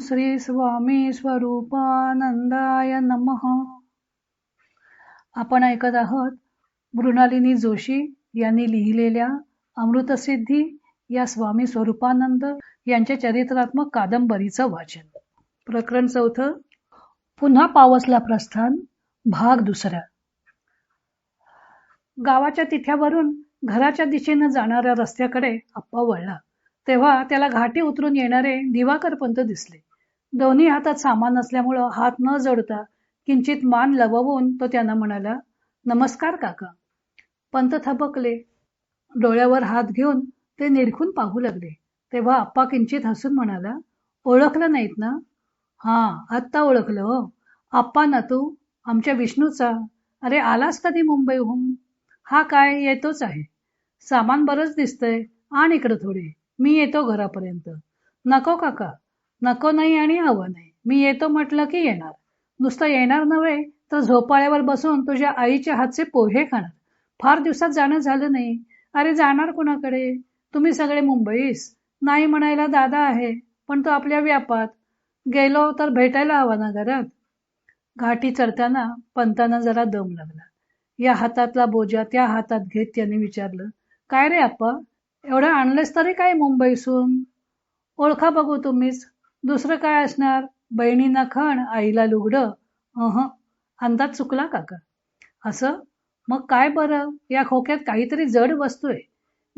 श्री स्वामी स्वरूपानंदाय नम. आपण ऐकत आहोत मृणालिनी जोशी यांनी लिहिलेल्या अमृतसिद्धी या स्वामी स्वरूपानंद यांच्या चरित्रात्मक कादंबरीचं वाचन. प्रकरण चौथं पुन्हा पावसला प्रस्थान भाग दुसरा. गावाच्या तिथ्यावरून घराच्या दिशेनं जाणाऱ्या रस्त्याकडे अप्पा वळला. तेव्हा त्याला घाटी उतरून येणारे दिवाकर पंत दिसले. दोन्ही हातात सामान असल्यामुळं हात न जोडता किंचित मान लववून तो त्यांना म्हणाला नमस्कार काका. पंत थबकले. डोळ्यावर हात घेऊन ते निरखून पाहू लागले. तेव्हा आप्पा किंचित हसून म्हणाला ओळखलं नाहीत ना? हा आत्ता ओळखलं हो. आप्पा ना तू? आमच्या विष्णूचा? अरे आलास कधी मुंबईहून? हा काय येतोच आहे. सामान बरंच दिसतंय. आण इकडं थोडे. मी येतो घरापर्यंत. नको काका. नको नाही आणि हवं नाही. मी येतो म्हटलं की येणार. नुसतं येणार नव्हे तर झोपाळ्यावर बसून तुझ्या आईच्या हातचे पोहे खाणार. फार दिवसात जाणं झालं नाही. अरे जाणार कुणाकडे? तुम्ही सगळे मुंबईस. नाही म्हणायला दादा आहे पण तो आपल्या व्यापात. गेलो तर भेटायला हवा ना घरात? घाटी चढताना पंतांना जरा दम लागला. या हातातला बोजा त्या हातात घेत त्याने विचारलं काय रे आप्पा? एवढं आणलंस तरी काय मुंबईसून? ओळखा बघू तुम्हीच. दुसरं काय असणार? बहिणींना खण आईला लुगडं? अह. अंदाज चुकला काका असं? मग काय बरं? या खोक्यात काहीतरी जड वस्तू आहे.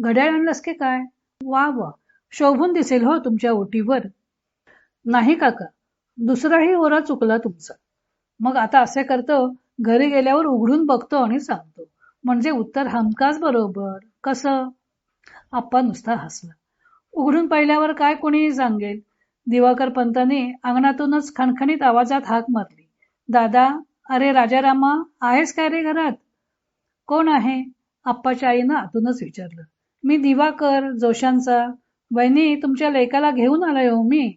घड्याळ आणलंस की काय? वा वा. शोभून दिसेल हो तुमच्या ओटीवर. नाही काका. दुसराही ओरा चुकला तुमचा. मग आता असे करतो घरी गेल्यावर उघडून बघतो आणि सांगतो. म्हणजे उत्तर हमकाच बरोबर. कसं? आप्पा नुसता हसला. उघडून पाहिल्यावर काय कोणीही सांगेल दिवाकर पंताने अंगणातूनच खणखणीत आवाजात हाक मारली. दादा अरे राजारामा आहेस काय रे घरात? कोण आहे? आप्पाच्या आईनं आतूनच विचारलं. मी दिवाकर जोशांचा. बहिणी तुमच्या लेकाला घेऊन आलाय हो मी.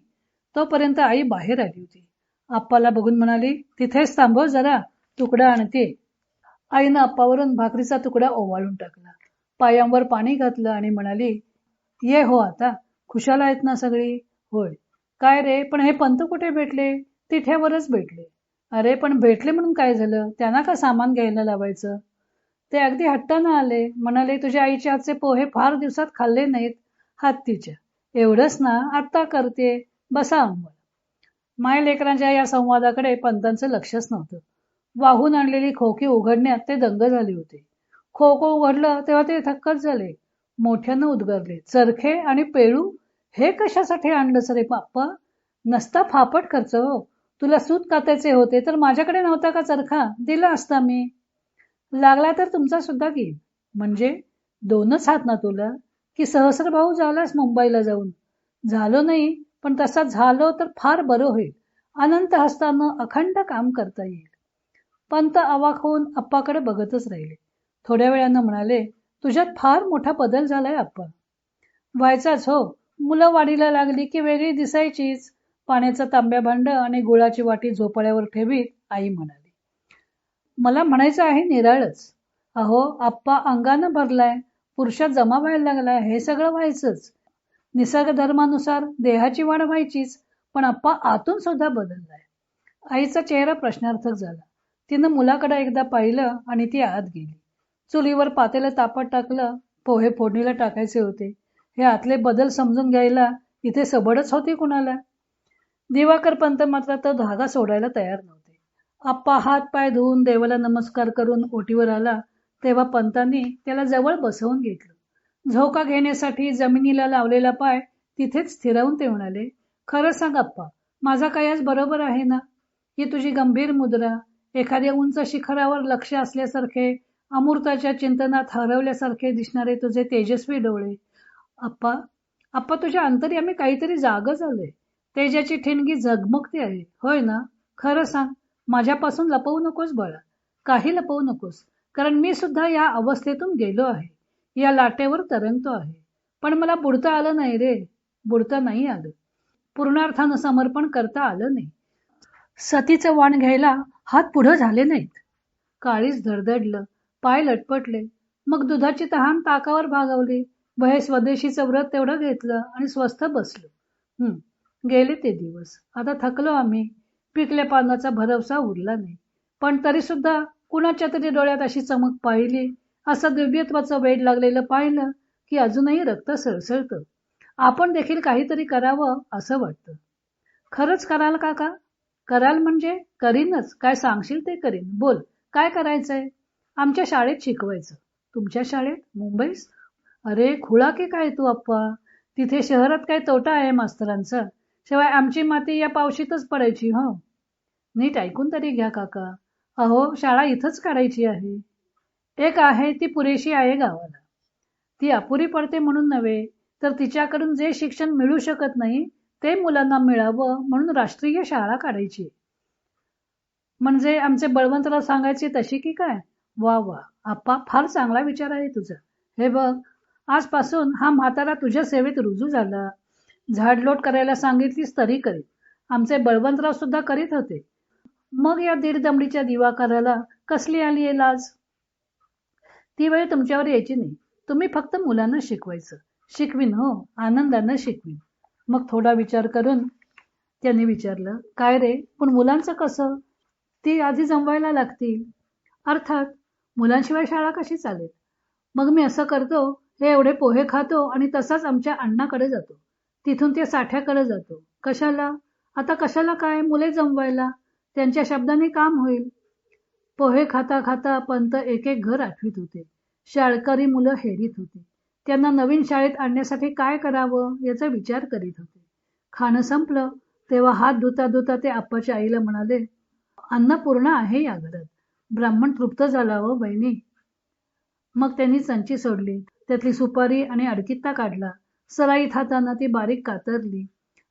तोपर्यंत आई बाहेर आली होती. आप्पाला बघून म्हणाली तिथेच थांबव जरा तुकडा आणते. आईनं आप्पावरून भाकरीचा तुकडा ओवाळून टाकला. पायांवर पाणी घातलं आणि म्हणाली ये हो आता खुशाल आहेत ना सगळी? होय. काय रे पण हे पंत कुठे भेटले? तिठ्यावरच भेटले. अरे पण भेटले म्हणून काय झालं? त्यांना का सामान घ्यायला लावायचं? ते अगदी हट्टानं आले. म्हणाले तुझ्या आईच्या हातचे पोहे फार दिवसात खाल्ले नाहीत. हत्तीच्या एवढंच ना आत्ता करते. बसा अंबर माय लेकरांच्या या संवादाकडे पंतांचं लक्षच नव्हतं. वाहून आणलेली खोकी उघडण्यात ते दंग झाले होते. खो खो उघडलं तेव्हा ते थक्कच झाले. मोठ्यानं उद्गारले. चरखे आणि पेळू हे कशासाठी आणलंच रे बाप्पा? नसता फापट खर्च हो. तुला सूत कातायचे होते तर माझ्याकडे नव्हता का चरखा? दिला असता मी. लागला तर तुमचा सुद्धा घेईन म्हणजे दोनच हात ना तुला? की सहस्र भाऊ झालास मुंबईला जाऊन? झालो नाही पण तसा झालो तर फार बरं होईल. अनंत हस्तानं अखंड काम करता येईल. पंत अवाक होऊन अप्पाकडे बघतच राहिले. थोड्या वेळानं म्हणाले तुझ्यात फार मोठा बदल झालाय अप्पा व्हायचाच हो. मुलं वाढीला लागली की वेगळी दिसायचीच. पाण्याचं तांब्या भांड आणि गुळाची वाटी झोपाळ्यावर ठेवीत आई म्हणाली. मला म्हणायचं आहे निराळच. अहो आप्पा अंगानं भरलाय. पुरुषात जमा व्हायला लागलाय. हे सगळं व्हायचंच. निसर्ग धर्मानुसार देहाची वाढ व्हायचीच पण आप्पा आतून सुद्धा बदललाय. आईचा चेहरा प्रश्नार्थक झाला. तिनं मुलाकडे एकदा पाहिलं आणि ती आत गेली. चुलीवर पातेलं तापत टाकलं पोहे फोडणीला टाकायचे होते. हे आतले बदल समजून घ्यायला इथे सबडच होती कुणाला? दिवाकर पंत मात्र तो धागा सोडायला तयार नव्हते. आप्पा हात पाय धुवून देवाला नमस्कार करून ओटीवर आला तेव्हा पंतांनी त्याला जवळ बसवून घेतलं. झोका घेण्यासाठी जमिनीला लावलेला पाय तिथेच स्थिरावून ते म्हणाले खरं सांग आप्पा माझा काय आज बरोबर आहे ना? ही तुझी गंभीर मुद्रा एखाद्या उंच शिखरावर लक्ष असल्यासारखे अमृताच्या चिंतनात हरवल्यासारखे दिसणारे तुझे तेजस्वी डोळे. आप्पा आप्पा तुझ्या आम्ही काहीतरी जाग झालोय. तेजाची ठिणगी झगमगती आहे. होय ना? खरं सांग माझ्यापासून लपवू नकोस बाळा. काही लपवू नकोस कारण मी सुद्धा या अवस्थेतून गेलो आहे. या लाटेवर तरंगतो आहे. पण मला बुडता आलं नाही रे. बुडता नाही आलं. पूर्णार्थानं समर्पण करता आलं नाही. सतीचं वाण घ्यायला हात पुढं झाले नाहीत. काळीच धडधडलं. पाय लटपटले. मग दुधाची तहान ताकावर भागवली. वहे स्वदेशीचं व्रत तेवढं घेतलं आणि स्वस्थ बसलो. हम्म गेले ते दिवस. आता थकलो आम्ही. पिकल्या पानाचा भरवसा उरला नाही. पण तरी सुद्धा कुणाच्या तरी डोळ्यात अशी चमक पाहिली? असं दिव्यत्वाचं वेड लागलेलं पाहिलं की अजूनही रक्त सळसळतं. आपण देखील काहीतरी करावं असं वाटतं. खरंच कराल काका? कराल म्हणजे? करीनच. काय सांगशील ते करीन? बोल. काय करायचंय? आमच्या शाळेत शिकवायचं. तुमच्या शाळेत? मुंबईस? अरे खुळा की काय तू अप्पा? तिथे शहरात काय तोटा आहे मास्तरांचा? शिवाय आमची माती या पावशीतच पडायची हो? नीट ऐकून तरी घ्या काका. अहो शाळा इथंच काढायची आहे. एक आहे ती पुरेशी आहे गावाला. ती अपुरी पडते म्हणून नव्हे तर तिच्याकडून जे शिक्षण मिळू शकत नाही ते मुलांना मिळावं म्हणून राष्ट्रीय शाळा काढायची. म्हणजे आमचे बळवंतराव सांगायचे तशी की काय? वा वा आप्पा फार चांगला विचार आहे तुझा. हे बघ आजपासून हा म्हातारा तुझ्या सेवेत रुजू झाला. झाडलोट करायला सांगितलीस तरी करीत. आमचे बळवंतराव सुद्धा करीत होते. मग या दीड दमडीच्या दिवाकाराला कसली आली आहे लाज? ती वेळ तुमच्यावर यायची नाही. तुम्ही फक्त मुलांना शिकवायचं. शिकवीन हो आनंदानं शिकवीन. मग थोडा विचार करून त्यांनी विचारलं काय रे पण मुलांचं कसं? ती आधी जमवायला लागतील. अर्थात मुलांशिवाय शाळा कशी चालेल? मग मी असं करतो हे एवढे पोहे खातो आणि तसाच आमच्या अण्णाकडे जातो. तिथून ते साठ्याकडे जातो. कशाला? आता कशाला काय? मुले जमवायला. त्यांच्या शब्दाने काम होईल. पोहे खाता खाता पंत एक एक घर आठवीत होते. शाळकरी मुलं हेरीत होती. त्यांना नवीन शाळेत आणण्यासाठी काय करावं याचा विचार करीत होते. खाणं संपलं. तेव्हा हात धुता धुता ते आप्पाच्या आईला म्हणाले अन्न पूर्ण आहे या घरात. ब्राह्मण तृप्त झाला हो बहिणी. मग त्यांनी संची सोडली. त्यातली सुपारी आणि अडकित्ता काढला. सराईत हाताना ती बारीक कातरली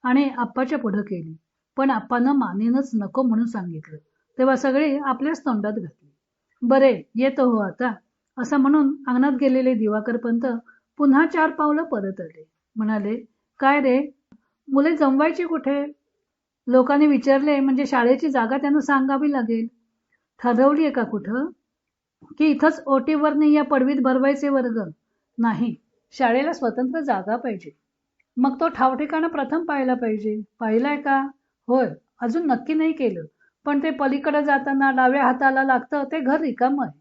आणि आप्पाच्या पुढं केली. पण आप्पानं मानेनच नको म्हणून सांगितलं. तेव्हा सगळे आपल्याच तोंडात घातली. बरे येतो हो आता. असं म्हणून अंगणात गेलेले दिवाकर पंत पुन्हा चार पावलं परत आले. म्हणाले काय रे? मुले जमवायची कुठे? लोकांनी विचारले म्हणजे शाळेची जागा त्यांना सांगावी लागेल. ठरवली आहे का कुठं? की इथंच ओटीवरने या पडवीत भरवायचे वर्ग? नाही. शाळेला स्वतंत्र जागा पाहिजे. मग तो ठावठिकाणा प्रथम पाहायला पाहिजे. पाहिलाय का? होय. अजून नक्की नाही केलं. पण ते पलीकडे जाताना डाव्या हाताला लागतं ते घर रिकाम आहे.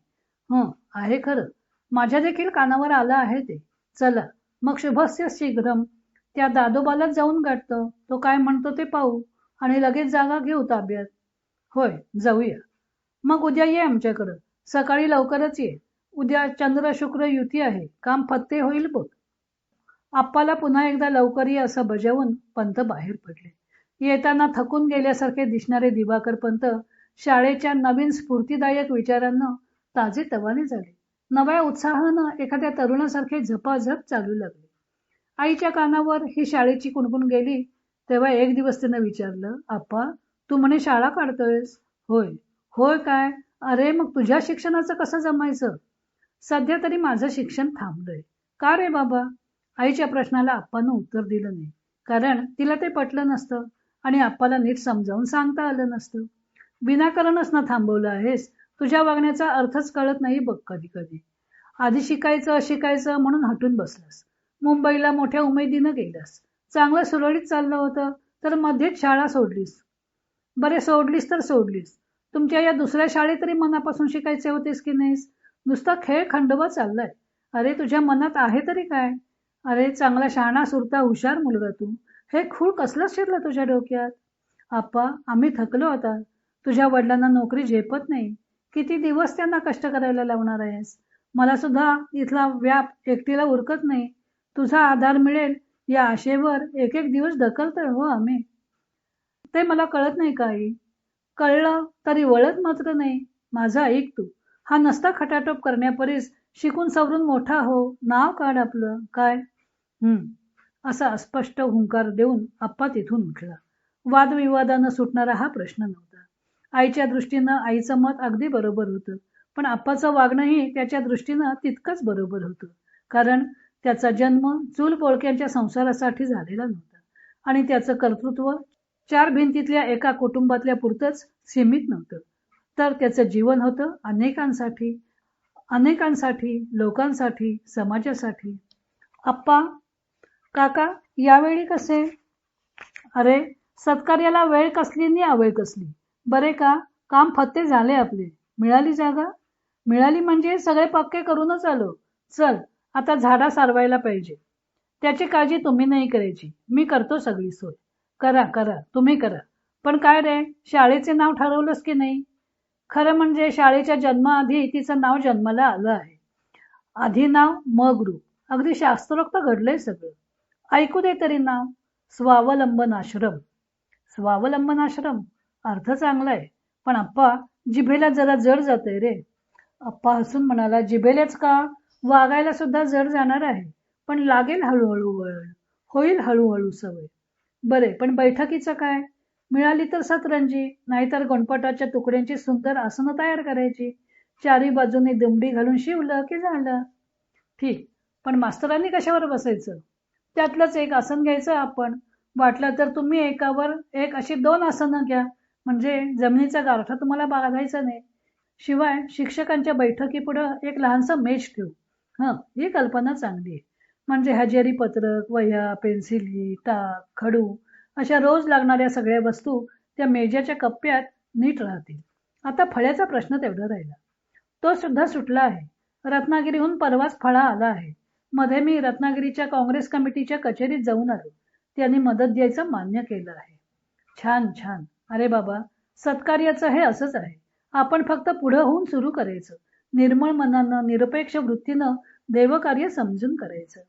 हं आहे खरं. माझ्या देखील कानावर आलं आहे ते. चला. मग शुभस्य शीघ्रम त्या दादोबालाच जाऊन गाठतं. तो काय म्हणतो ते पाहू आणि लगेच जागा घेऊ ताब्यात होय जाऊया. मग उद्या ये आमच्याकडं. सकाळी लवकरच ये. उद्या चंद्र शुक्र युती आहे. काम फत्ते होईल बघ. आप्पाला पुन्हा एकदा लवकर ये असं बजावून पंत बाहेर पडले. येताना थकून गेल्यासारखे दिसणारे दिवाकर पंत शाळेच्या नवीन स्फूर्तीदायक विचारांना ताजे तवाने झाले. नव्या उत्साहानं एखाद्या तरुणासारखे झपाझप चालू लागले. आईच्या कानावर ही शाळेची कुणकुण गेली तेव्हा एक दिवस तिनं विचारलं आप्पा तू म्हणे शाळा काढतोयस? होय. होय काय? अरे मग तुझ्या शिक्षणाचं कसं जमायचं? सध्या तरी माझं शिक्षण थांबलंय. का रे बाबा? आईच्या प्रश्नाला आप्पानं उत्तर दिलं नाही. कारण तिला ते पटलं नसतं आणि आप्पाला नीट समजावून सांगता आलं नसतं. विनाकारणच ना थांबवलं आहेस तुझ्या वागण्याचा अर्थच कळत नाही बघ कधी कधी. आधी शिकायचं शिकायचं म्हणून हटून बसलास. मुंबईला मोठ्या उमेदीनं गेलास. चांगलं सुरळीत चाललं होतं तर मध्येच शाळा सोडलीस. बरे सोडलीस तर सोडलीस. तुमच्या या दुसऱ्या शाळेत तरी मनापासून शिकायचे होतेस की नाहीस? नुसता खेळ खंडोबा चाललाय. अरे तुझ्या मनात आहे तरी काय? अरे चांगला शहाणा सुरता हुशार मुलगा तू. हे खूळ कसलंच शिरलं तुझ्या डोक्यात? आप्पा आम्ही थकलो आता. तुझ्या वडिलांना नोकरी झेपत नाही. किती दिवस त्यांना कष्ट करायला लावणार आहेस? मला सुद्धा इथला व्याप एकटीला उरकत नाही. तुझा आधार मिळेल या आशेवर एक एक दिवस ढकलतोय हो आम्ही. ते मला कळत नाही काही. कळलं तरी वळत मात्र नाही. माझं ऐक तू. हा नसता खटाटोप करण्यापरीस शिकून सवरून मोठा हो. नाव काढ आपलं. काय? हम्म. असा अस्पष्ट हुंकार देऊन आप्पा तिथून उठला. वादविवादानं सुटणारा हा प्रश्न नव्हता. आईच्या दृष्टीनं आईचं मत अगदी बरोबर होतं. पण आप्पाचं वागणंही त्याच्या दृष्टीनं तितकंच बरोबर होतं. कारण त्याचा जन्म चूल पोळक्यांच्या संसारासाठी झालेला नव्हता. आणि त्याचं कर्तृत्व चार भिंतीतल्या एका कुटुंबातल्या पुरतंच सीमित नव्हतं. तर त्याचं जीवन होतं अनेकांसाठी अनेकांसाठी लोकांसाठी समाजासाठी. आप्पा काका यावेळी कसे? अरे सत्कार्याला वेळ कसली नि आवळ कसली? बरे का? काम फत्ते झाले आपले. मिळाली जागा? मिळाली म्हणजे सगळे पक्के करूनच आलो. चल आता झाडा सारवायला पाहिजे. त्याची काळजी तुम्ही नाही करायची. मी करतो सगळी सोय. करा करा तुम्ही करा. पण काय रे शाळेचे नाव ठरवलंस की नाही? खरं म्हणजे शाळेच्या जन्माआधी तिचं नाव जन्माला आलं आहे. आधी नाव म गुरु अगदी शास्त्रोक्त घडलंय सगळं. ऐकू दे तरी नाव. स्वावलंबन आश्रम. स्वावलंबन आश्रम. अर्थ चांगला आहे. पण आप्पा जिभेला जरा जड जाते रे. आप्पा हसून म्हणाला जिभेलाच का? वागायला सुद्धा जड जाणार आहे. पण लागेल हळूहळू वळण. होईल हळूहळू सवय. बरे पण बैठकीचं काय? मिळाली तर सतरंजी नाहीतर गणपटाच्या तुकड्यांची सुंदर आसनं तयार करायची. चारी बाजूने दिमडी घालून शिवलं की झालं? ठीक पण मास्तरांनी कशावर बसायचं? त्यातलंच एक आसन घ्यायचं आपण. वाटलं तर तुम्ही एकावर एक अशी दोन आसनं घ्या. म्हणजे जमिनीचा गारठा तुम्हाला बागायचा नाही. शिवाय शिक्षकांच्या बैठकीपुढं एक लहानसं मेज ठेवू. हं ही कल्पना चांगली आहे. म्हणजे हजेरी पत्रक वह्या पेन्सिली ताक खडू अशा रोज लागणाऱ्या सगळ्या वस्तू त्या मेजाच्या कप्प्यात नीट राहतील. आता फळ्याचा प्रश्न तेवढा राहिला. तो सुद्धा सुटला आहे. रत्नागिरीहून परवाच फळा आला आहे. मध्ये मी रत्नागिरीच्या काँग्रेस कमिटीच्या कचेरीत जाऊन आलो. त्यांनी मदत द्यायचं मान्य केलं आहे. छान छान. अरे बाबा सत्कार्याचं हे असंच आहे. आपण फक्त पुढं होऊन सुरू करायचं. निर्मळ मनानं निरपेक्ष वृत्तीनं देवकार्य समजून करायचं.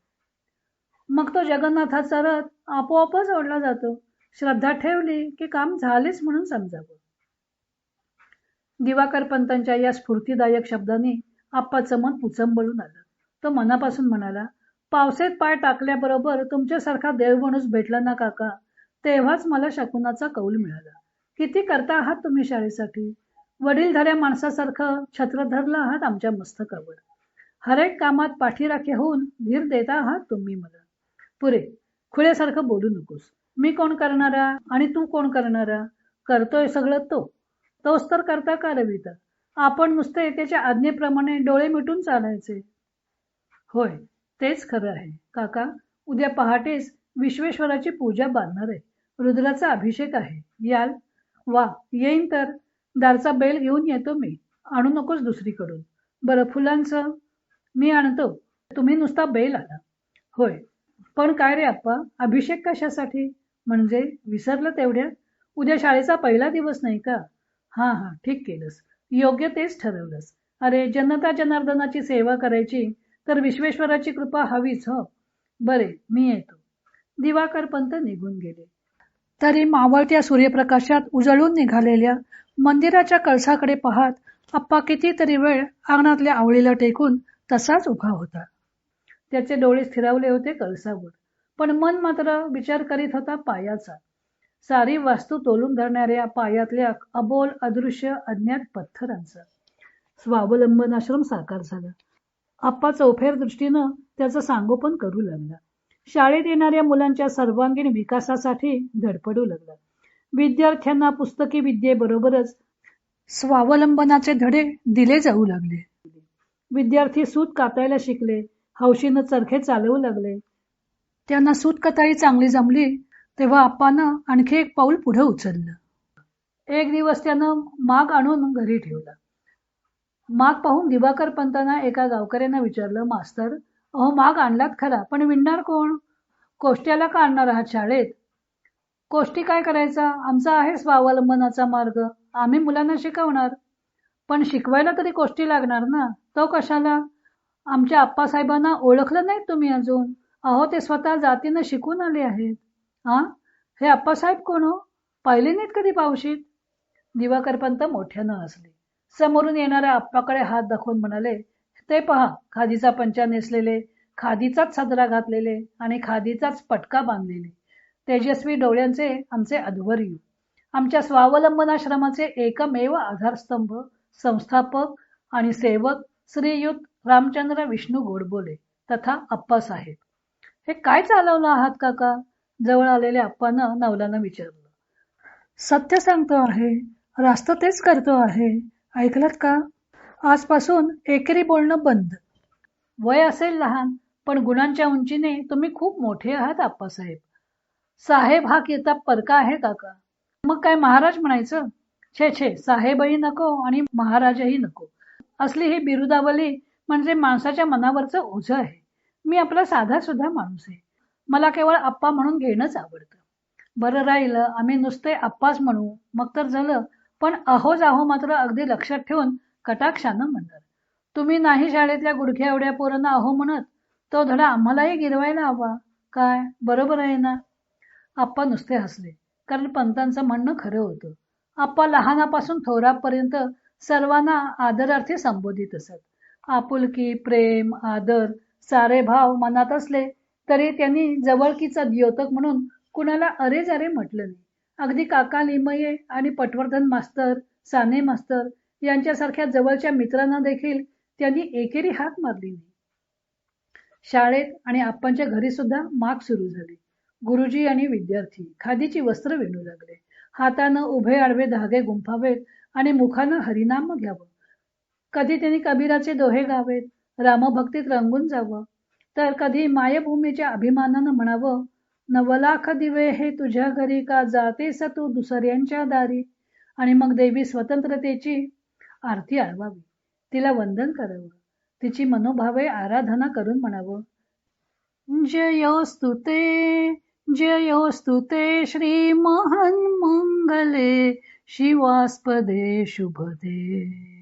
मग तो जगन्नाथाचा रथ आपोआपच ओढला जातो. श्रद्धा ठेवली की काम झालेच म्हणून समजावं. दिवाकर पंतांच्या या स्फूर्तीदायक शब्दांनी आप्पाचं मन पुचंबळून आलं. तो मनापासून म्हणाला पावसेत पाय टाकल्याबरोबर तुमच्यासारखा देवमाणूस भेटला ना काका? तेव्हाच मला शकुनाचा कौल मिळाला. किती करता आहात तुम्ही शाळेसाठी? वडीलधाऱ्या माणसासारखं छत्र धरलं आहात आमच्या मस्तकावर. हरेक कामात पाठीराखे होऊन धीर देता आहात तुम्ही मला. पुरे. खुळ्यासारखं बोलू नकोस. मी कोण करणारा आणि तू कोण करणारा? करतोय सगळं तो. तोच तर करता का रविता? आपण नुसते त्याच्या आज्ञेप्रमाणे डोळे मिटून चालायचे. होय तेच खरं आहे. काका उद्या पहाटेच विश्वेश्वराची पूजा बांधणार आहे. रुद्राचा अभिषेक आहे. याल? वा येईन तर. दारचा बेल घेऊन येतो मी. आणू नकोस दुसरीकडून. बरं फुलांचं मी आणतो. तुम्ही नुसता बेल आला होय पण काय रे आप्पा? अभिषेक कशासाठी? म्हणजे विसरलं तेवढ्या? उद्या शाळेचा पहिला दिवस नाही का? हां हां ठीक केलंस. योग्य तेच ठरवलंस. अरे जनता जनार्दनाची सेवा करायची तर विश्वेश्वराची कृपा हवीच हो. बरे मी येतो. दिवाकर पंत निघून गेले. तरी मावळत्या सूर्यप्रकाशात उजळून निघालेल्या मंदिराच्या कळसाकडे पाहत आप्पा कितीतरी वेळ अंगणातल्या आवळीला टेकून तसाच उभा होता. त्याचे डोळे स्थिरावले होते कळसावर. पण मन मात्र विचार करीत होता पायाचा. सारी वास्तू तोलून धरणाऱ्या पायातल्या अबोल अदृश्य अज्ञात पत्थरांचा. स्वावलंबन आश्रम साकार झाला. आप्पा चौफेर दृष्टीनं त्याचं सांगोपन करू लागला. शाळेत येणाऱ्या मुलांच्या सर्वांगीण विकासासाठी धडपडू लागला. विद्यार्थ्यांना पुस्तकी विद्येबरोबरच स्वावलंबनाचे धडे दिले जाऊ लागले. विद्यार्थी सूत कातायला शिकले. हौशीनं चरखे चालवू लागले. त्यांना सूतकताई चांगली जमली तेव्हा आप्पानं आणखी एक पाऊल पुढे उचललं. एक दिवस त्यानं माग आणून घरी ठेवला. माग पाहून दिवाकर पंतांना एका गावकऱ्यांना विचारलं मास्तर अहो माग आणलात खरा पण विणणार कोण? कोष्ट्याला का आणणार आहात शाळेत? कोष्टी काय करायचा? आमचा आहे स्वावलंबनाचा मार्ग. आम्ही मुलांना शिकवणार. पण शिकवायला तरी कोष्टी लागणार ना? तो कशाला? आमच्या आप्पासाहेबांना ओळखलं नाही तुम्ही अजून. अहो ते स्वतः जातीनं शिकून आले आहेत. हा हे आप्पासाहेब कोण हो? पाहिले नाहीत कधी पावशीत? दिवाकरपंत मोठ्यानं असले समोरून येणाऱ्या आप्पाकडे हात दाखवून म्हणाले ते पहा खादीचा पंचा नेसलेले खादीचाच सदरा घातलेले आणि खादीचाच पटका बांधलेले. तेजस्वी डोळ्यांचे आमचे अध्वर्यू आमच्या स्वावलंबनाश्रमाचे एकमेव आधारस्तंभ संस्थापक आणि सेवक श्रीयुत रामचंद्र विष्णू गोडबोले तथा अप्पासाहेब हे काय चालवलं आहात काका? जवळ आलेल्या अप्पानं नवलानं विचारलं. सत्य सांगतो आहे रास्त तेच करतो आहे ऐकलत का? आजपासून एकेरी बोलणं बंद. वय असेल लहान पण गुणांच्या उंचीने तुम्ही खूप मोठे आहात आप्पासाहेब साहेब हा किताब परका आहे काका. मग काय महाराज म्हणायचं? छे छे साहेबही नको आणि महाराजही नको. असली ही बिरुदावली म्हणजे माणसाच्या मनावरचं ओझं आहे. मी आपला साधा सुद्धा माणूस आहे. मला केवळ आप्पा म्हणून घेणंच आवडतं. बरं राहिलं आम्ही नुसते आप्पाच म्हणू. मग तर झालं. पण अहोज अहो मात्र अगदी लक्षात ठेवून कटाक्षानं म्हणणार. तुम्ही नाही शाळेतल्या गुडघ्या एवढ्या पोरांना अहो म्हणत? तो धडा आम्हालाही गिरवायला हवा. काय? बरोबर आहे ना? आप्पा नुसते हसले. कारण पंतांचं म्हणणं खरं होतं. आप्पा लहानापासून थोरापर्यंत सर्वांना आदरार्थी संबोधित असत. आपुलकी प्रेम आदर सारे भाव मनात असले तरी त्यांनी जवळकीचा द्योतक म्हणून कुणाला अरे जारे म्हटलं नाही. अगदी काका लिमये आणि पटवर्धन मास्तर साने मास्तर यांच्यासारख्या जवळच्या मित्रांना देखील त्यांनी एकेरी हाक मारली नाही. शाळेत आणि आप्पांच्या घरी सुद्धा माग सुरू झाली. गुरुजी आणि विद्यार्थी खादीची वस्त्र विणू लागले. हातानं उभे आडवे धागे गुंफावेत आणि मुखानं हरिनाम घ्यावं. कधी त्यांनी कबीराचे दोहे गावेत रामभक्तीत रंगून जावं. तर कधी मायभूमीच्या अभिमानानं म्हणावं नवलाख दिवे हे तुझ्या घरी का जातेस तू दुसऱ्यांच्या दारी? आणि मग देवी स्वतंत्रतेची आरती आळवावी. तिला वंदन करावं. तिची मनोभावे आराधना करून म्हणावं. जयोस्तुते जयोस्तुते श्री महन मंगले शिवास्पदे शुभदे.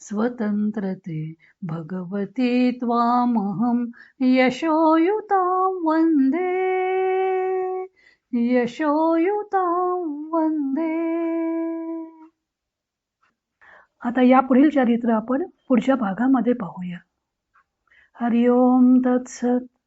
स्वतंत्रते. भगवती त्वामहं यशोयुतां वन्दे. यशोयुतां वन्दे. आता या पुढील चरित्र आपण पुढच्या भागामध्ये पाहूया. हरिओम तत्सत